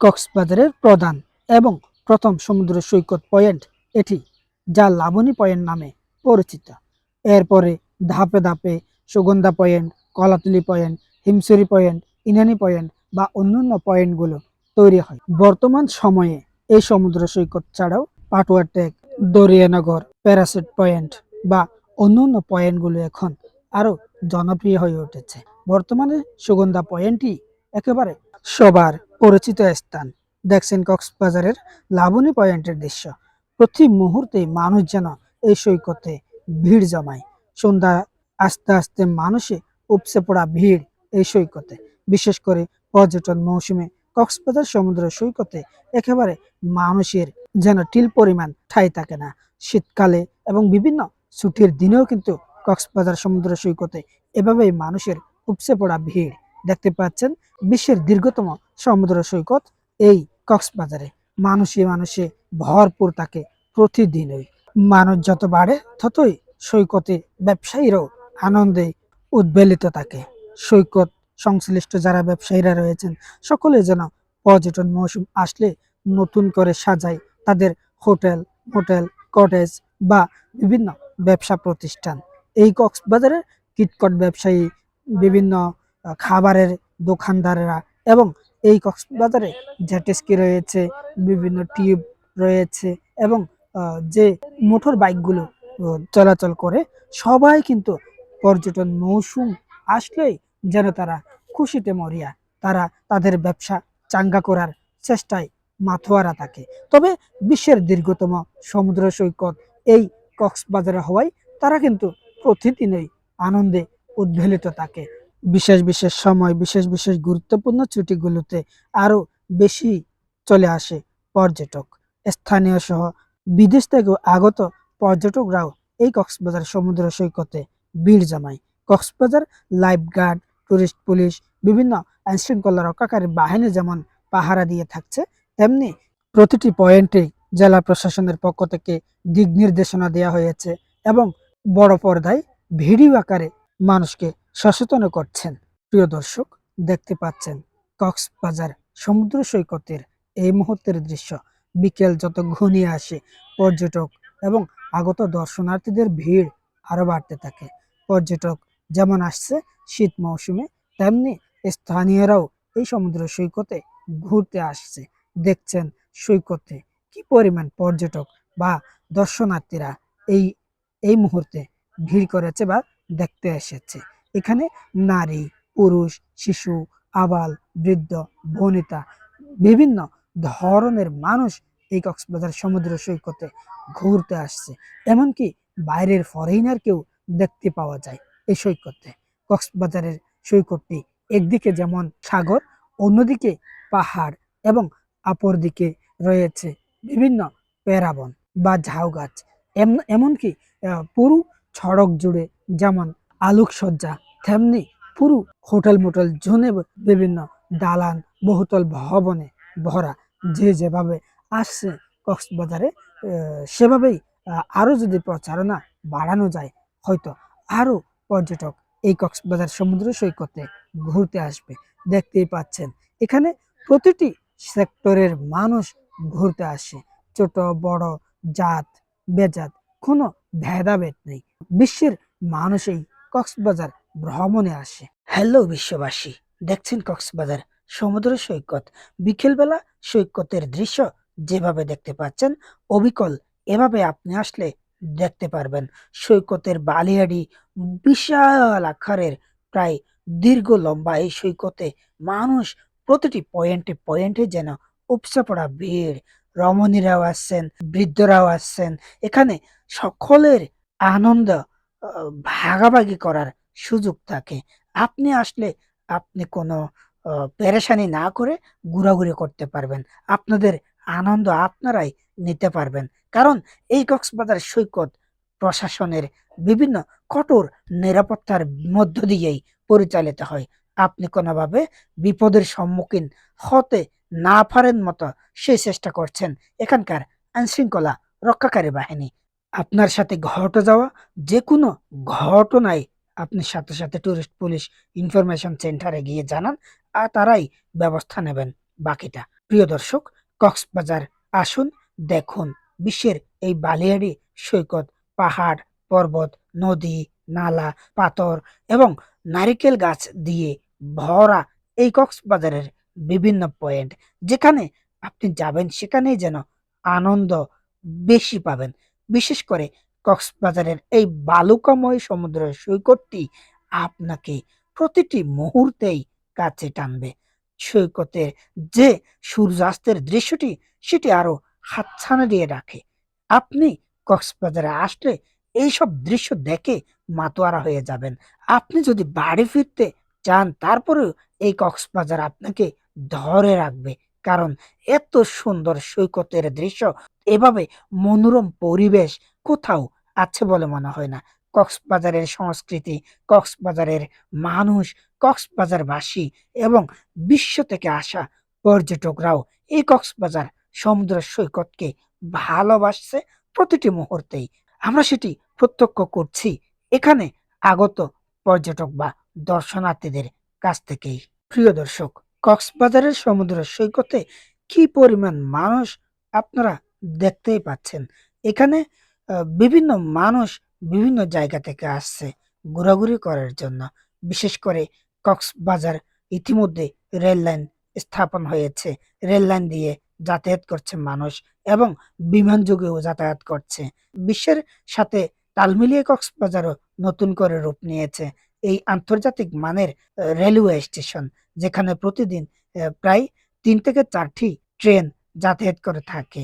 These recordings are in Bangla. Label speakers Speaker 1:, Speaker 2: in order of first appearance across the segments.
Speaker 1: কক্সবাজারের প্রধান এবং প্রথম সমুদ্র সৈকত পয়েন্ট এটি, যা লাবণী পয়েন্ট নামে পরিচিত। এরপরে ধাপে ধাপে Sugandha point, Kolatoli point Himchari point, Inani point বা অন্যান্য পয়েন্টগুলো তৈরি হয়। বর্তমান সময়ে এই সমুদ্র সৈকত ছাড়াও পাটুয়া টেক, দরিয়ানগর, প্যারাসুট পয়েন্ট বা অন্যান্য পয়েন্টগুলো এখন আরও জনপ্রিয় হয়ে উঠেছে। বর্তমানে সুগন্ধা পয়েন্টই একেবারে সবার পরিচিত স্থান। দেখছেন কক্সবাজারের লাবণী পয়েন্টের দৃশ্য। প্রতি মুহূর্তে মানুষ যেন এই সৈকতে ভিড় জমায়। সন্ধ্যা আস্তে আস্তে মানুষে উপসে পড়া ভিড় এই সৈকতে। বিশেষ করে পর্যটন মৌসুমে কক্সবাজার সমুদ্র সৈকতে একেবারে মানুষের যেন টিল পরিমাণ ঠাই থাকে না। শীতকালে এবং বিভিন্ন ছুটির দিনেও কিন্তু কক্সবাজার সমুদ্র সৈকতে এভাবেই মানুষের উপসে পড়া ভিড় দেখতে পাচ্ছেন বিশ্বের দীর্ঘতম সমুদ্র সৈকত এই কক্সবাজারে। মানুষে মানুষে ভরপুর থাকে প্রতিদিনই। মানুষ যত বাড়ে, ততই সৈকতে ব্যবসায়ীরাও আনন্দে উদ্বেলিত থাকে। সৈকত সংশ্লিষ্ট যারা ব্যবসায়ীরা রয়েছেন, সকলে যেন পর্যটন মৌসুম আসলে নতুন করে সাজায় তাদের হোটেল হোটেল কটেজ বা বিভিন্ন ব্যবসা প্রতিষ্ঠান। এই কক্সবাজারে কিটকট ব্যবসায়ী বিভিন্ন খাবারের দোকানদারেরা এবং এই কক্সবাজারে জেটেস্কি রয়েছে, বিভিন্ন টিউব রয়েছে এবং যে মোটর বাইকগুলো চলাচল করে, সবাই কিন্তু পর্যটন মৌসুম আসলেই যেন তারা খুশিতে মরিয়া, তারা তাদের ব্যবসা চাঙ্গা করার চেষ্টায় মাথোয়ারা থাকে। তবে বিশ্বের দীর্ঘতম সমুদ্র সৈকত এই কক্সবাজারে হওয়ায় তারা কিন্তু প্রতিদিনই আনন্দে উদ্বেলিত থাকে। বিশেষ বিশেষ সময়, বিশেষ বিশেষ গুরুত্বপূর্ণ ছুটিগুলোতে আরও বেশি চলে আসে পর্যটক। স্থানীয় সহ বিদেশ থেকেও আগত পর্যটকরাও এই কক্সবাজার সমুদ্র সৈকতে ভিড় জমায়। Cox's Bazar life guard tourist police, বিভিন্ন আইন শৃঙ্খলা রক্ষাকারী বাহিনী যেমন পাহারা দিয়ে থাকছে, তেমনি প্রতিটি পয়েন্টে জেলা প্রশাসনের পক্ষ থেকে দিক নির্দেশনা দেওয়া হয়েছে এবং বড় পর্দায় ভিডিও আকারে মানুষকে সচেতন করছেন। প্রিয় দর্শক, দেখতে পাচ্ছেন কক্সবাজার সমুদ্র সৈকতের এই মুহূর্তের দৃশ্য। বিকেল যত ঘনিয়ে আসে, পর্যটক এবং আগত দর্শনার্থীদের ভিড় আরও বাড়তে থাকে। পর্যটক যেমন আসছে শীত মৌসুমে, তেমনি স্থানীয়রাও এই সমুদ্র সৈকতে ঘুরতে আসছে। দেখছেন সৈকতে কি পরিমাণ পর্যটক বা দর্শনার্থীরা এই এই মুহূর্তে ভিড় করেছে বা দেখতে এসেছে। এখানে নারী, পুরুষ, শিশু, আবাল, বৃদ্ধ, বনিতা, বিভিন্ন ধরনের মানুষ এই কক্সবাজার সমুদ্র সৈকতে ঘুরতে আসছে। এমনকি বাইরের ফরেইনারকেও দেখতে পাওয়া যায় এই সৈকতে। কক্সবাজারের সৈকতটি একদিকে যেমন সাগর, অন্যদিকে পাহাড় এবং অপর দিকে রয়েছে বিভিন্ন প্যারাবন বা ঝাউ গাছ। এমনকি পুরো সড়ক জুড়ে যেমন আলোকসজ্জা তেমনি পুরো হোটেল মোটেল জোনে বিভিন্ন দালান বহুতল ভবনে ভরা যে যেভাবে আসছে কক্সবাজারে সেভাবেই আহ, আরও যদি প্রচারণা বাড়ানো যায় হয়তো আরও পর্যটক এই কক্সবাজার সমুদ্র সৈকতে ঘুরতে আসবে। দেখতেই পাচ্ছেন এখানে প্রতিটি সেক্টরের মানুষ ঘুরতে আসে। ছোট বড় জাত বেজাত কোনো ভেদাভেদ নেই। বিশ্বের মানুষ এই কক্সবাজার ভ্রমণে আসে। হ্যালো বিশ্ববাসী, দেখছেন কক্সবাজার সমুদ্র সৈকত। বিকেলবেলা সৈকতের দৃশ্য যেভাবে দেখতে পাচ্ছেন, অবিকল এভাবে আপনি আসলে দেখতে পারবেন। সৈকতের বালিয়াড়ি বিশাল আকারের, প্রায় দীর্ঘ লম্বা এই সৈকতে মানুষ প্রতিটি পয়েন্টে পয়েন্টে যেন উপচে পড়া ভিড়। রমণীরাও আসছেন, বৃদ্ধরাও আসছেন। এখানে সকলের আনন্দ ভাগাভাগি করার সুযোগ থাকে। আপনি আসলে আপনি কোনো পেরেশানি না করে ঘোরাঘুরি করতে পারবেন। আপনাদের আনন্দ আপনারাই নিতে পারবেন। কারণ এই কক্সবাজার সৈকত প্রশাসনের বিভিন্ন কঠোর নিরাপত্তার মধ্য দিয়েই পরিচালিত হয়। আপনি কোনোভাবে বিপদের সম্মুখীন হতে না পারেন মতো সেই চেষ্টা করছেন এখানকার আইনশৃঙ্খলা রক্ষাকারী বাহিনী। আপনার সাথে ঘটে যাওয়া যে কোনো ঘটনায় আপনি সাথে সাথে টুরিস্ট পুলিশ ইনফরমেশন সেন্টারে গিয়ে জানান, আর তারাই ব্যবস্থা নেবেন বাকিটা। প্রিয় দর্শক, কক্সবাজার আসুন, দেখুন বিশ্বের এই বালিয়াড়ি সৈকত, পাহাড়, পর্বত, নদী, নালা, পাথর এবং নারিকেল গাছ দিয়ে ভরা এই কক্সবাজারের বিভিন্ন পয়েন্ট। যেখানে আপনি যাবেন, সেখানেই যেন আনন্দ বেশি পাবেন। বিশেষ করে কক্সবাজারের এই বালুকাময় সমুদ্র সৈকতটি আপনাকে প্রতিটি মুহূর্তেই কাছে টানবে। সৈকতের যে সূর্যাস্তের দৃশ্যটি, সেটি আরও হাতছানা দিয়ে রাখে। আপনি কক্সবাজারে আসলে এইসব দৃশ্য দেখে মাতোয়ারা হয়ে যাবেন। আপনি যদি বাড়ি ফিরতে চান, তারপরেও এই কক্সবাজার আপনাকে ধরে রাখবে। কারণ এত সুন্দর সৈকতের দৃশ্য, এভাবে মনোরম পরিবেশ কোথাও আছে বলে মনে হয় না। কক্সবাজারের সংস্কৃতি, কক্সবাজারের মানুষ, কক্সবাজারবাসী এবং বিশ্ব থেকে আসা পর্যটকরাও এই কক্সবাজার সমুদ্র সৈকতকে ভালোবাসছে প্রতিটি মুহূর্তেই। আমরা সেটি প্রত্যক্ষ করছি এখানে আগত পর্যটক বা দর্শনার্থীদের কাছ থেকেই। প্রিয় দর্শক, কক্সবাজারের সমুদ্র সৈকতে কি পরিমাণ মানুষ আপনারা দেখতেই পাচ্ছেন? এখানে বিভিন্ন মানুষ বিভিন্ন জায়গা থেকে আসছে ঘোরাঘুরি করার জন্য। বিশেষ করে কক্সবাজার ইতিমধ্যে রেল লাইন স্থাপন হয়েছে। রেল লাইন দিয়ে যাতায়াত করছে মানুষ এবং বিমান যোগেও যাতায়াত করছে। বিশ্বের সাথে তাল মিলিয়ে কক্সবাজারও নতুন করে রূপ নিয়েছে। এই আন্তর্জাতিক মানের রেলওয়ে স্টেশন যেখানে প্রতিদিন প্রায় তিন থেকে চারটি ট্রেন যাতায়াত করে থাকে।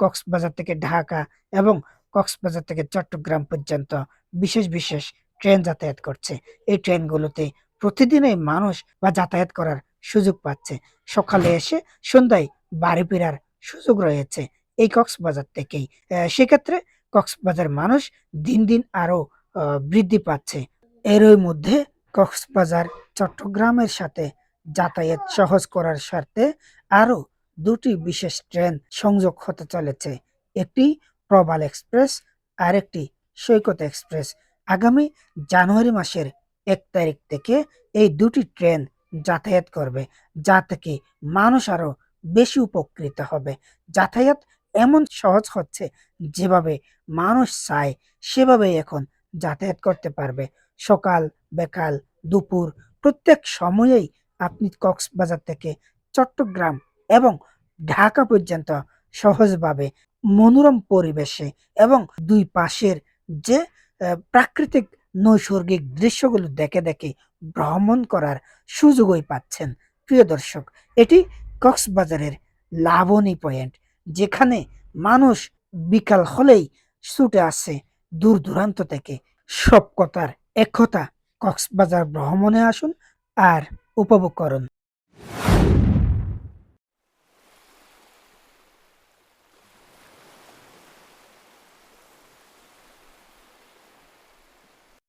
Speaker 1: কক্সবাজার থেকে ঢাকা এবং কক্সবাজার থেকে চট্টগ্রাম পর্যন্ত বিশেষ বিশেষ ট্রেন যাতায়াত করছে। এই ট্রেনগুলোতে প্রতিদিনই মানুষ বা যাতায়াত করার সুযোগ পাচ্ছে। সকালে এসে সন্ধ্যায় বাড়ি ফেরার সুযোগ রয়েছে এই কক্সবাজার থেকেই। সেক্ষেত্রে কক্সবাজার মানুষ দিন দিন আরও আহ, বৃদ্ধি পাচ্ছে। এরই মধ্যে কক্সবাজার চট্টগ্রামের সাথে যাতায়াত সহজ করার স্বার্থে আরও দুটি বিশেষ ট্রেন সংযোগ হতে চলেছে। একটি প্রবাল এক্সপ্রেস আর একটি সৈকত এক্সপ্রেস। আগামী জানুয়ারি মাসের এক তারিখ থেকে এই দুটি ট্রেন যাতায়াত করবে, যা থেকে মানুষ আরও বেশি উপকৃত হবে। যাতায়াত এমন সহজ হচ্ছে যেভাবে মানুষ চায়, সেভাবেই এখন যাতায়াত করতে পারবে। সকাল, বেকাল, দুপুর প্রত্যেক সময়েই আপনি কক্সবাজার থেকে চট্টগ্রাম এবং ঢাকা পর্যন্ত সহজভাবে মনোরম পরিবেশে এবং দুই পাশের যে প্রাকৃতিক নৈসর্গিক দৃশ্যগুলো দেখে দেখে ভ্রমণ করার সুযোগই পাচ্ছেন। প্রিয় দর্শক, এটি কক্সবাজারের লাবণী পয়েন্ট, যেখানে মানুষ বিকাল হলেই ছুটে আসে দূর দূরান্ত থেকে। সব কথার এক কথা, কক্সবাজার ভ্রমণে আসুন আর উপভোগ করুন।